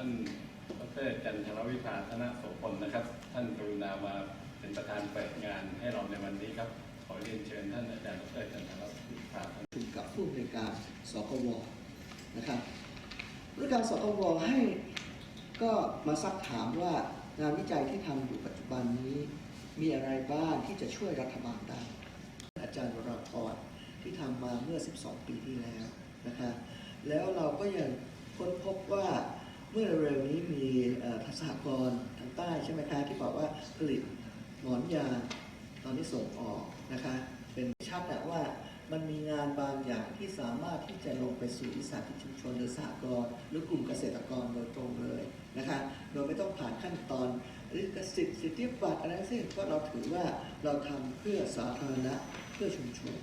ท่านดรจันทรวิภาธนโสพลนะครับ ท่านกรุณามาเป็นประธานเปิดงานให้เราในวันนี้ครับ ขอเรียนเชิญท่านอาจารย์ดรจันทรวิภาถึงกับผู้อำนการสกวนะครับผู้อการสกวให้ก็มาซักถามว่างานวิจัยที่ทำอยู่ปัจจุบันนี้ มีอะไรบ้างที่จะช่วยรัฐบาลได้ อาจารย์วราพรที่ทำมาเมื่อ 12 ปีที่แล้วนะคะแล้วเราก็ยังค้นพบว่า เมื่อเร็วๆนี้มีเอ่อสหกรณ์ทางใต้ใช่ไหมคะที่บอกว่าผลิตหมอนยางตอนนี้ส่งออกนะคะเป็นชัดอะว่ามันมีงานบางอย่างที่สามารถที่จะลงไปสู่วิสาหกิจชุมชนหรือสหกรณ์หรือกลุ่มเกษตรกรโดยตรงเลยนะคะโดยไม่ต้องผ่านขั้นตอนลิขสิทธิ์สิทธิบัตรอะไรทั้งสิ้นเพราะเราถือว่าเราทำเพื่อสาธารณะเพื่อชุมชน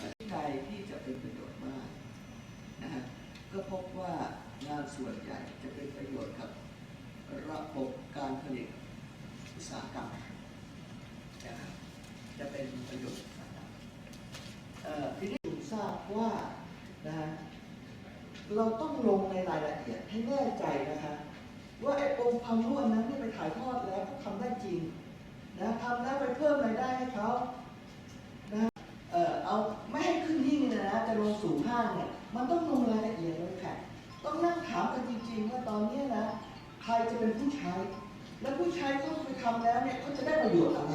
ที่ใดที่จะเป็นประโยชน์มากนะฮะ ก็พบว่างานส่วนใหญ่จะเป็นประโยชน์กับระบบการผลิตอุตสาหกรรมนะครับจะเป็นประโยชน์อุตสาหกรรมเอ่อทีนี้ผมทราบว่านะฮะเราต้องลงในรายละเอียดให้แน่ใจนะคะว่าไอ้องค์ความรู้อันนั้นที่ไปถ่ายทอดแล้วเขาทำได้จริงนะทำแล้วไปเพิ่มรายได้ให้เขานะเออเอาไม่ให้ขึ้นหิ้งเลยนะจะลงสู่ห้างเนี่ยมันต้องลงรายละเอียด กันจริงๆว่าตอนนี้นะใครจะเป็นผู้ใช้ แล้วผู้ใช้เขาไปทำแล้วเนี่ยเขาจะได้ประโยชน์อะไร